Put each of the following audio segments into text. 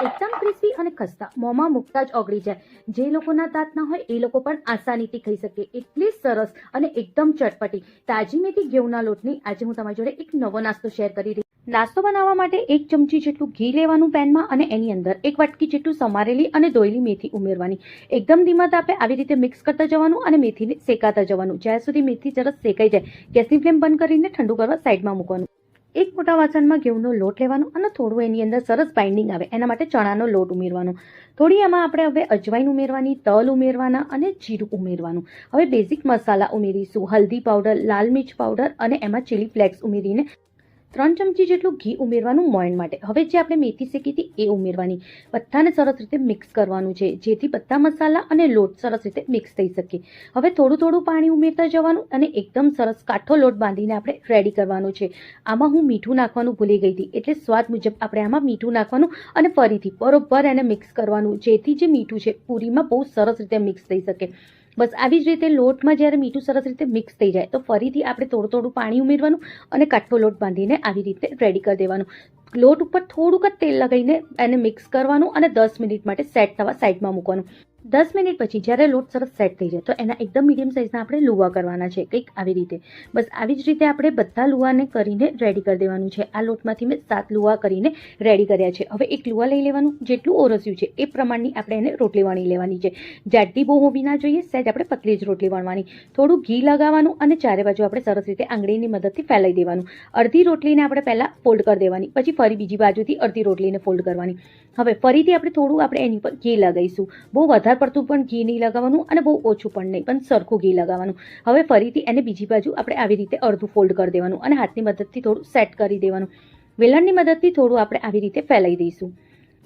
એકદમ ક્રિસ્પી અને ખસ્તા. મોંમાં મૂકતા જ ઓગળી જાય. જે લોકોના દાંત ના હોય, એ લોકો પણ આસાનીથી ખાઈ શકે. એટલી સરસ અને એકદમ ચટપટી. તાજી મેથી ઘેઉના લોટની. આજે હું તમારી જોડે એક નવો નાસ્તો શેર કરી રહી નાસ્તો બનાવવા માટે એક ચમચી જેટલું ઘી લેવાનું પેનમાં અને એની અંદર એક વાટકી જેટલું સમારેલી અને ધોયેલી મેથી ઉમેરવાની. એકદમ ધીમા તાપે આવી રીતે મિક્સ કરતા જવાનું અને મેથીને શેકાતા જવાનું. જ્યાં સુધી મેથી સરસ શેકાઈ જાય, ગેસની ફ્લેમ બંધ કરીને ઠંડુ કરવા સાઈડમાં મૂકવાનું. એક મોટા વાસણમાં ઘઉંનો લોટ લેવાનો અને થોડું એની અંદર સરસ બાઇન્ડિંગ આવે, એના માટે ચણાનો લોટ ઉમેરવાનો. થોડી એમાં આપણે હવે અજવાઈન ઉમેરવાની, તલ ઉમેરવાના અને જીરું ઉમેરવાનું. હવે બેઝિક મસાલા ઉમેરીશું, હલ્દી પાવડર લાલ મિર્ચ પાવડર અને એમાં ચીલી ફ્લેક્સ ઉમેરીને ત્રણ ચમચી જેટલું ઘી ઉમેરવાનું મોયણ માટે. હવે જે આપણે મેથી શેકી હતી એ ઉમેરવાની. બધાને સરસ રીતે મિક્સ કરવાનું છે, જેથી બધા મસાલા અને લોટ સરસ રીતે મિક્સ થઈ શકે. હવે થોડું થોડું પાણી ઉમેરતા જવાનું અને એકદમ સરસ કાઠો લોટ બાંધીને આપણે રેડી કરવાનો છે. આમાં હું મીઠું નાખવાનું ભૂલી ગઈ હતી, એટલે સ્વાદ મુજબ આપણે આમાં મીઠું નાખવાનું અને ફરીથી બરોબર એને મિક્સ કરવાનું, જેથી જે મીઠું છે, પૂરીમાં બહુ સરસ રીતે મિક્સ થઈ શકે. બસ આવી જ રીતે લોટમાં જ્યારે મીઠું સરસ રીતે મિક્સ થઈ જાય, તો ફરીથી આપણે થોડું થોડું પાણી ઉમેરવાનું અને કાઠો લોટ બાંધીને આવી રીતે રેડી કરી દેવાનું. લોટ ઉપર થોડુંક જ તેલ લગાવીને એને મિક્સ કરવાનું અને દસ મિનિટ માટે સેટ થવા સાઈડમાં મૂકવાનું. દસ મિનિટ પછી જ્યારે લોટ સરસ સેટ થઈ જાય, તો એના એકદમ મીડિયમ સાઇઝના આપણે લુવા કરવાના છે, કંઈક આવી રીતે. બસ આવી જ રીતે આપણે બધા લુવાને કરીને રેડી કરી દેવાનું છે. આ લોટમાંથી મેં સાત લુવા કરીને રેડી કર્યા છે. હવે એક લુવા લઈ લેવાનું, જેટલું ઓરસ્યું છે, એ પ્રમાણની આપણે એને રોટલી વણી લેવાની છે. જાડી બહુ હોવી ના જોઈએ, સહેજ આપણે પતલી જ રોટલી વણવાની. થોડું ઘી લગાવવાનું અને ચારે બાજુ આપણે સરસ રીતે આંગળીની મદદથી ફેલાઈ દેવાનું. અડધી રોટલીને આપણે પહેલાં ફોલ્ડ કરી દેવાની, પછી ફરી બીજી બાજુથી અડધી રોટલીને ફોલ્ડ કરવાની. હવે ફરીથી આપણે થોડું આપણે એની પર ઘી લગાવીશું. બહુ વધારે પડતું પણ ઘી નહીં લગાવવાનું અને બહુ ઓછું પણ નહીં, પણ સરખું ઘી લગાવવાનું. હવે ફરીથી એને બીજી બાજુ આપણે આવી રીતે અડધું ફોલ્ડ કરી દેવાનું અને હાથની મદદથી થોડું સેટ કરી દેવાનું. વેલણની મદદથી થોડું આપણે આવી રીતે ફેલાઈ દઈશું.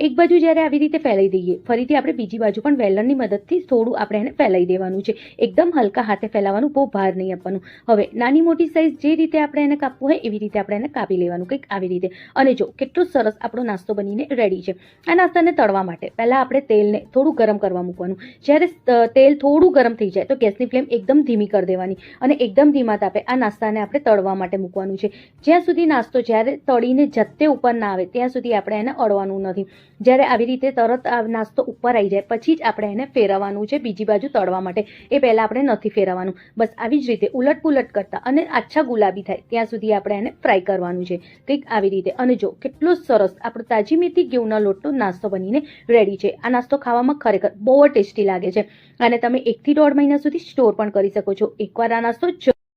એક બાજુ જ્યારે આવી રીતે ફેલાઈ દઈએ, ફરીથી આપણે બીજી બાજુ પણ વેલણની મદદથી થોડું આપણે એને ફેલાઈ દેવાનું છે. એકદમ હલકા હાથે ફેલાવાનું, બહુ ભાર નહીં આપવાનું. હવે, નાની મોટી સાઈઝ જે રીતે આપણે એને કાપવું હોય, એવી રીતે આપણે એને કાપી લેવાનું કંઈક આવી રીતે. અને જો, કેટલો સરસ આપણો નાસ્તો બનીને રેડી છે. આ નાસ્તાને તળવા માટે પહેલાં આપણે તેલને થોડું ગરમ કરવા મૂકવાનું. જ્યારે તેલ થોડું ગરમ થઈ જાય, તો ગેસની ફ્લેમ એકદમ ધીમી કરી દેવાની અને એકદમ ધીમા તાપે આ નાસ્તાને આપણે તળવા માટે મૂકવાનું છે. જ્યાં સુધી નાસ્તો જ્યારે તળીને જતે ઉપર ના આવે, ત્યાં સુધી આપણે એને અડવાનું નથી. જ્યારે આવી રીતે તરત આ નાસ્તો ઉપર આવી જાય, પછી જ આપણે એને ફેરવવાનું છે બીજી બાજુ તળવા માટે. એ પહેલાં આપણે નથી ફેરવવાનું. બસ આવી જ રીતે ઉલટ પુલટ કરતા અને આછા ગુલાબી થાય ત્યાં સુધી આપણે એને ફ્રાય કરવાનું છે. કંઈક આવી રીતે. અને જો કેટલો સરસ આપણો તાજી મેથી ઘઉંના લોટનો નાસ્તો બનીને રેડી છે. આ નાસ્તો ખાવામાં ખરેખર બહુ ટેસ્ટી લાગે છે. અને તમે એકથી દોઢ મહિના સુધી સ્ટોર પણ કરી શકો છો. એકવાર આ નાસ્તો